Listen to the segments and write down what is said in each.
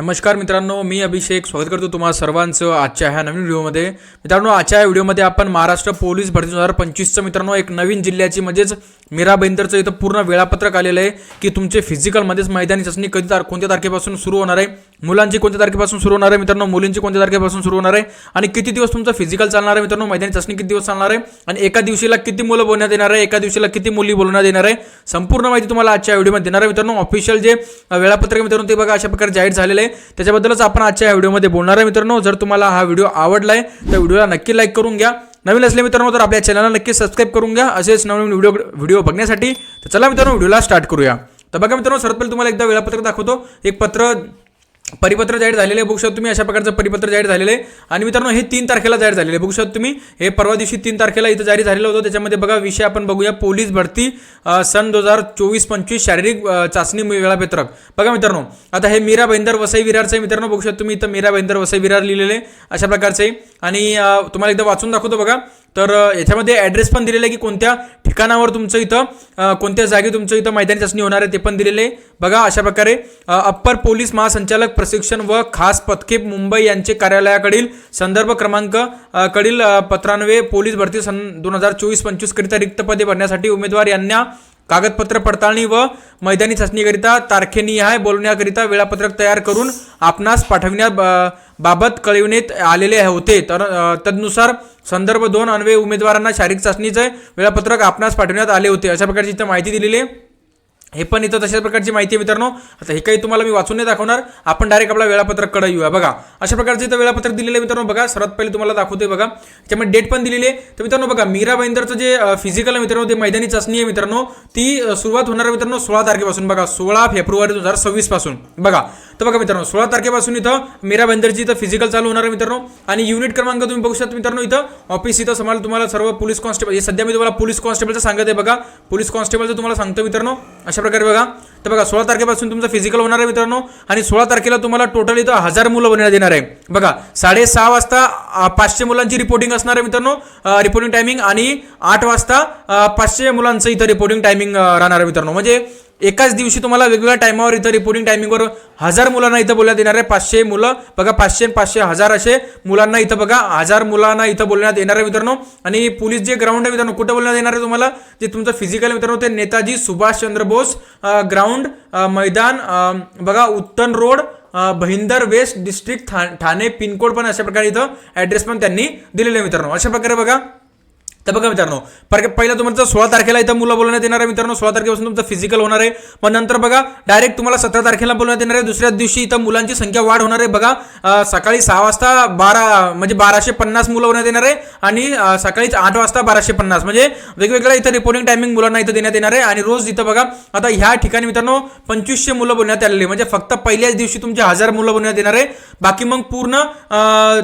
नमस्कार मित्रांनो मी अभिषेक. स्वागत करतो तुम्हाला सर्वांचं आजच्या ह्या नवीन व्हिडिओमध्ये. मित्रांनो आजच्या या व्हिडिओमध्ये आपण महाराष्ट्र पोलीस भरती दोन हजार पंचवीसचं मित्रांनो एक नवीन जिल्ह्याची म्हणजेच मीरा बेंदरचं इथं पूर्ण वेळापत्रक आलेलं आहे की तुमचे फिजिकलमध्येच मैदानी चाचणी कधी तार कोणत्या तारखेपासून सुरू होणार आहे? मुलांची कोणत्या तारखेपासून सुरू होणार आहे मित्रांनो? मुलींची कोणत्या तारखेपासून सुरू होणार आहे? आणि किती दिवस तुमचं फिजिकल चालणार आहे मित्रांनो? मैदानी चाचणी किती दिवस चालणार आहे? आणि एका दिवशीला किती मुलं बोलण्यात येणार आहे? एका दिवशीला किती मुली बोलण्यात येणार आहे? संपूर्ण माहिती तुम्हाला आजच्या व्हिडिओमध्ये देणार आहे मित्रांनो. ऑफिशियल जे वेळापत्रक मित्रांनो ते बघा अशा प्रकारे जाहीर झालेलं आहे. त्याच्याबद्दलच आपण आजच्या या व्हिडिओमध्ये बोलणार आहे मित्रांनो. जर तुम्हाला हा व्हिडिओ आवडला आहे तर व्हिडिओला नक्की लाईक करून घ्या. नवीन असले मित्रांनो तर आपल्या चॅनलला नक्की सबस्क्राईब करून घ्या. असेच नवीन व्हिडिओ व्हिडिओ बघण्यासाठी. तर चला मित्रांनो व्हिडिओला स्टार्ट करूया. तर बघा मित्रांनो सर्वात पहिले तुम्हाला एकदा वेळापत्रक दाखवतो. एक पत्र परिपत्र जाहीर झालेले आहे. बघू शकता तुम्ही अशा प्रकारचं परिपत्र जाहीर झालेलं आहे. आणि मित्रांनो हे तीन तारखेला जाहीर झालेले आहे. बघू शकता तुम्ही हे परवा दिवशी तीन तारखेला इथं जारी झालेलं होतं. त्याच्यामध्ये बघा विषय आपण बघूया. पोलीस भरती सन दोन हजार चोवीस पंचवीस शारीरिक चाचणी वेळापत्रक. बघा मित्रांनो आता हे मीरा बेंदर वसई विरारचं आहे. मित्रांनो बघू शकता तुम्ही इथं मीरा बेंदर वसई विरार लिहिलेले अशा प्रकारचे आहे. आणि तुम्हाला एकदा वाचून दाखवतो बघा. तर याच्यामध्ये ॲड्रेस पण दिलेला आहे की कोणत्या ठिकाणावर तुमचं इथं कोणत्या जागी तुमचं इथं मैदानी चाचणी होणार आहे ते पण दिलेले बघा अशा प्रकारे अप्पर पोलीस महासंचालक प्रशिक्षण व खास पथके मुंबई यांचे कार्यालयाकडील संदर्भ क्रमांक कडील पत्रान्वे पोलीस भरती सन दोन हजार चोवीस पंचवीसकरिता रिक्त पदे भरण्यासाठी उमेदवार यांना कागदपत्र पडताळणी व मैदानी चाचणीकरिता तारखेनिहाय बोलण्याकरिता वेळापत्रक तयार करून आपणास पाठविण्या बाबत कळविण्यात आलेले होते. तर तदनुसार संदर्भ दोन अन्वय उमेदवारांना शारीरिक चाचणीचे वेळापत्रक आपणास पाठवण्यात आले होते. अशा प्रकारची इथं माहिती दिलेली आहे. हे पण इथं तशाच प्रकारची माहिती आहे मित्रांनो. आता हे काही तुम्हाला मी वाचून नाही दाखवणार. आपण डायरेक्ट आपला वेळापत्रककडे येऊया. बघा अशा प्रकारचे इथं वेळापत्रक दिलेलं आहे मित्रांनो. बघा सर्वात पहिले तुम्हाला दाखवते बघा. त्याच्यामध्ये डेट पण दिलेली आहे. तर मित्रांनो बघा मीरा बेंदरचं जे फिजिकल आहे मित्रांनो ते मैदानी चाचणी आहे मित्रांनो. ती सुरुवात होणार आहे मित्रांनो सोळा तारखेपासून. बघा सोळा फेब्रुवारी दोन हजार सव्वीसपासून बघा तर बघा मित्रांनो सोळा तारखेपासून इथं मीरा बेंदरची इथं फिजिकल चालू होणार आहे मित्रांनो. आणि युनिट क्रमांक तुम्ही बघू शकता मित्रांनो इथं. ऑफिस इथं समाल तुम्हाला सर्व पोलीस कॉन्स्टेबल हे सध्या मी तुम्हाला पोलीस कॉन्स्टेबलचं सांगत आहे बघा. पोलीस कॉन्स्टेबलचं तुम्हाला सांगतो मित्रांनो. अशा प्रकारे बघा. तर बघा सोळा तारखेपासून तुमचं फिजिकल होणार आहे मित्रांनो. आणि सोळा तारखेला तुम्हाला टोटल इथं हजार मुलं बनण्यात येणार आहे. बघा साडेसहा वाजता पाचशे मुलांची रिपोर्टिंग असणार आहे मित्रांनो. रिपोर्टिंग टायमिंग आणि आठ वाजता पाचशे मुलांचं इथं रिपोर्टिंग टायमिंग राहणार आहे मित्रांनो. म्हणजे एकाच दिवशी तुम्हाला वेगवेगळ्या टायमावर इथं रिपोर्टिंग टायमिंगवर हजार मुलांना इथं बोलण्यात येणार आहे. पाचशे मुलं बघा पाचशे पाचशे हजार असे मुलांना इथं बघा हजार मुलांना इथं बोलण्यात येणार आहे मित्रांनो. आणि पोलीस जे ग्राउंड आहे मित्रांनो कुठं बोलण्यात येणार आहे तुम्हाला? जे तुमचं फिजिकल मित्रांनो ते नेताजी सुभाषचंद्र बोस ग्राउंड मैदान बघा Uttan road Bhayander west district ठा ठाणे पिनकोड पण अशा प्रकारे इथं ॲड्रेस पण त्यांनी दिलेले आहे मित्रांनो. अशा प्रकारे बघा तर बघा मित्रांनो पर पहिला तुमचं सोळा तारखेला इथं मुलं बोलण्यात येणार आहे मित्रांनो सोळा तारखेपासून तुमचं फिजिकल होणार आहे. मग नंतर बघा डायरेक्ट तुम्हाला सतरा तारखेला बोलण्यात येणार आहे. दुसऱ्या दिवशी इथं मुलांची संख्या वाढ होणार आहे. बघा सकाळी सहा वाजता बारा म्हणजे बाराशे पन्नास मुलं होण्यात येणार आहे आणि सकाळीच आठ वाजता बाराशे पन्नास. म्हणजे वेगवेगळ्या इथं रिपोर्टिंग टायमिंग मुलांना इथं देण्यात येणार आहे आणि रोज इथं बघा आता ह्या ठिकाणी मित्रांनो पंचवीसशे मुलं बोलण्यात आलेली आहे. म्हणजे फक्त पहिल्याच दिवशी तुमचे हजार मुलं बोलण्यात येणार आहे. बाकी मग पूर्ण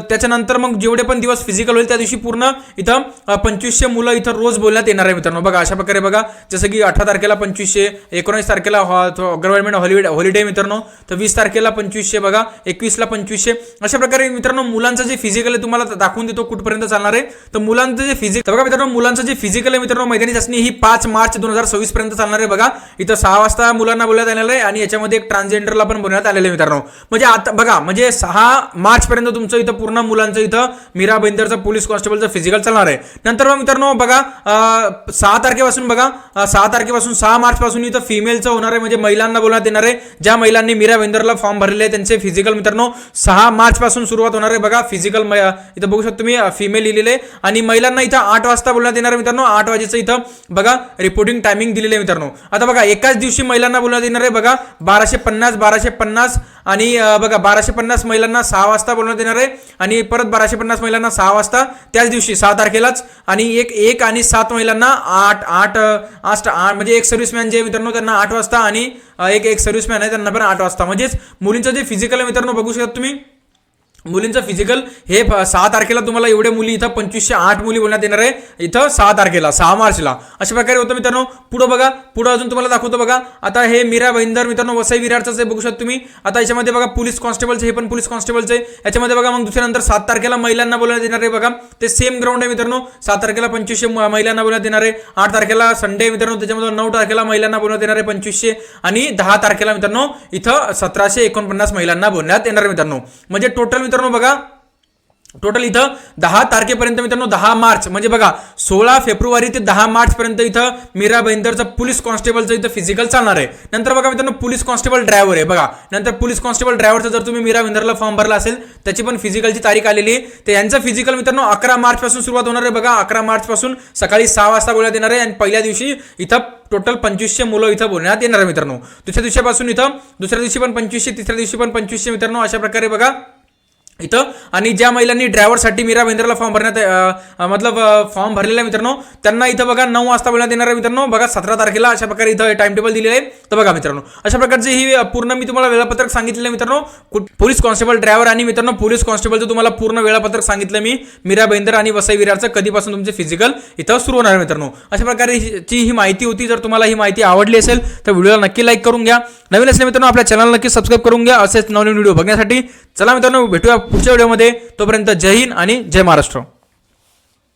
त्याच्यानंतर मग जेवढे पण दिवस फिजिकल होईल त्या दिवशी पूर्ण इथं पंचवीस पंचवीसशे मुलं इथं रोज बोलण्यात येणार आहे मित्रांनो. बघा अशा प्रकारे बघा जसं की अठरा तारखेला पंचवीसशे एकोणीस तारखेला गव्हर्नमेंट हॉलिडे हॉलिडे मित्रांनो. तर वीस तारखेला पंचवीसशे बघा एकवीसला पंचवीसशे. अशा प्रकारे मित्रांनो मुलांचं जे फिजिकल आहे तुम्हाला दाखवून देतो कुठपर्यंत चालणार आहे. तर मुलांचं जे फिजिक बघा मित्रांनो मुलांचं जे फिजिकल आहे मित्रांनो मैदानी चाचणी ही पाच मार्च दोन हजार सव्वीस पर्यंत चालणार आहे. बघा इथं सहा वाजता मुलांना बोलण्यात आलेलं आहे आणि याच्यामध्ये एक ट्रान्सजेंडरला पण बोलण्यात आलेलं आहे मित्रांनो. म्हणजे आता बघा म्हणजे सहा मार्च पर्यंत तुमचं इथं पूर्ण मुलांचं इथं मीरा बेंदरचं पोलीस कॉन्स्टेबलचं फिजिकल चालणार आहे. नंतर मग मित्रांनो बघा सहा तारखेपासून बघा सहा तारखेपासून सहा मार्चपासून इथं फिमेलचं होणार आहे म्हणजे महिलांना बोलण्यात येणार आहे ज्या महिलांनी मीरा वेंदरला फॉर्म भरलेले आहे त्यांचे फिजिकल मित्रांनो सहा मार्चपासून सुरुवात होणार आहे बघा फिजिकल इथं बघू शकतो तुम्ही फिमेल लिहिलेले आहे आणि महिलांना इथं आठ वाजता बोलण्यात येणार आहे मित्रांनो आठ वाजेचं इथं बघा रिपोर्टिंग टायमिंग दिलेलं आहे मित्रांनो. आता बघा एकाच दिवशी महिलांना बोलण्यात येणार आहे बघा बाराशे पन्नास बाराशे पन्नास आणि बघा बाराशे पन्नास महिलांना सहा वाजता बोलण्यात येणार आहे आणि परत बाराशे पन्नास महिलांना सहा वाजता त्याच दिवशी सहा तारखेलाच आणि एक एक आणि सात महिलांना आठ आठ आठ आठ म्हणजे एक सर्व्हिसमॅन जे मित्रांनो त्यांना आठ वाजता आणि एक एक सर्व्हिसमॅन आहे त्यांना पण आठ वाजता. म्हणजेच मुलींचं जे फिजिकल आहे मित्रांनो बघू शकता तुम्ही. मुलींचं फिजिकल हे सहा तारखेला तुम्हाला एवढे मुली इथं पंचवीसशे आठ मुली बोलण्यात येणार आहे. इथं सहा तारखेला सहा मार्चला. अशा प्रकारे होतं मित्रांनो. पुढं बघा. पुढं अजून तुम्हाला दाखवतो बघा. आता हे मीरा बहिंदर मित्रांनो वसई विरारचं बघू शकता तुम्ही. आता याच्यामध्ये बघा पोलीस कॉन्स्टेबलचे हे पण पोलीस कॉन्स्टेबलचे आहे याच्यामध्ये बघा मग दुसऱ्यानंतर सात तारखेला महिलांना बोलण्यात येणार आहे बघा. ते सेम ग्राउंड आहे मित्रांनो. सात तारखेला पंचवीसशे महिलांना बोलण्यात येणार आहे. आठ तारखेला संडे मित्रांनो त्याच्यामध्ये नऊ तारखेला महिलांना बोलण्यात येणार आहे पंचवीसशे. आणि दहा तारखेला मित्रांनो इथं सतराशे एकोणपन्नास महिलांना बोलण्यात येणार आहे मित्रांनो. म्हणजे टोटल मित्रांनो बघा टोटल इथं दहा तारखेपर्यंत मित्रांनो दहा मार्च म्हणजे बघा सोळा फेब्रुवारी ते दहा मार्च पर्यंत इथं मीरा बहिंदरचं पोलीस कॉन्स्टेबलचं इथं फिजिकल चालणार आहे. नंतर बघा मित्रांनो पोलीस कॉन्स्टेबल ड्रायव्हर आहे बघा. नंतर पोलीस कॉन्स्टेबल ड्रायव्हरचं जर तुम्ही मीरा बहिंदरला फॉर्म भरला असेल त्याची पण फिजिकलची तारीख आलेली आहे. तर यांचं फिजिकल मित्रांनो अकरा मार्च पासून सुरुवात होणार आहे बघा. अकरा मार्च पासून सकाळी सहा वाजता बोलण्यात येणार आहे. आणि पहिल्या दिवशी इथं टोटल पंचवीसशे मुलं इथं बोलण्यात येणार आहे मित्रांनो. दुसऱ्या दिवशीपासून इथं दुसऱ्या दिवशी पण पंचवीसशे तिसऱ्या दिवशी पण पंचवीसशे मित्रांनो अशा प्रकारे बघा. इथं. आणि ज्या महिलांनी ड्रायव्हरसाठी मीरा बेंद्रला फॉर्म भरण्यात मतलब फॉर्म भरलेला आहे मित्रांनो त्यांना इथं बघा नऊ वाजता बोलण्यात येणार आहे मित्रांनो. बघा सतरा तारखेला अशा प्रकारे इथं टाइम टेबल दिलेलं आहे. तर बघा मित्रांनो अशा प्रकारचे ही पूर्ण मी तुम्हाला वेळापत्रक सांगितलेलं आहे मित्रांनो. पोलीस कॉन्स्टेबल ड्रायव्हर आणि मित्रांनो पोलीस कॉन्स्टेबलचं तुम्हाला पूर्ण वेळापत्रक सांगितलं मी. मीरा बेंदर आणि वसई विरारचं कधीपासून तुमचे फिजिकल इथं सुरू होणार आहे मित्रांनो. अशा प्रकारे ही- ची ही माहिती होती. जर तुम्हाला ही माहिती आवडली असेल तर व्हिडिओला नक्की लाईक करून घ्या. नवीन असले मित्रांनो आपल्या चॅनल नक्की सबस्क्राईब करून घ्या. असेच नवीन व्हिडिओ बघण्यासाठी. चला मित्रांनो भेटूया पुढच्या व्हिडिओमध्ये. तोपर्यंत जय हिंद आणि जय महाराष्ट्र.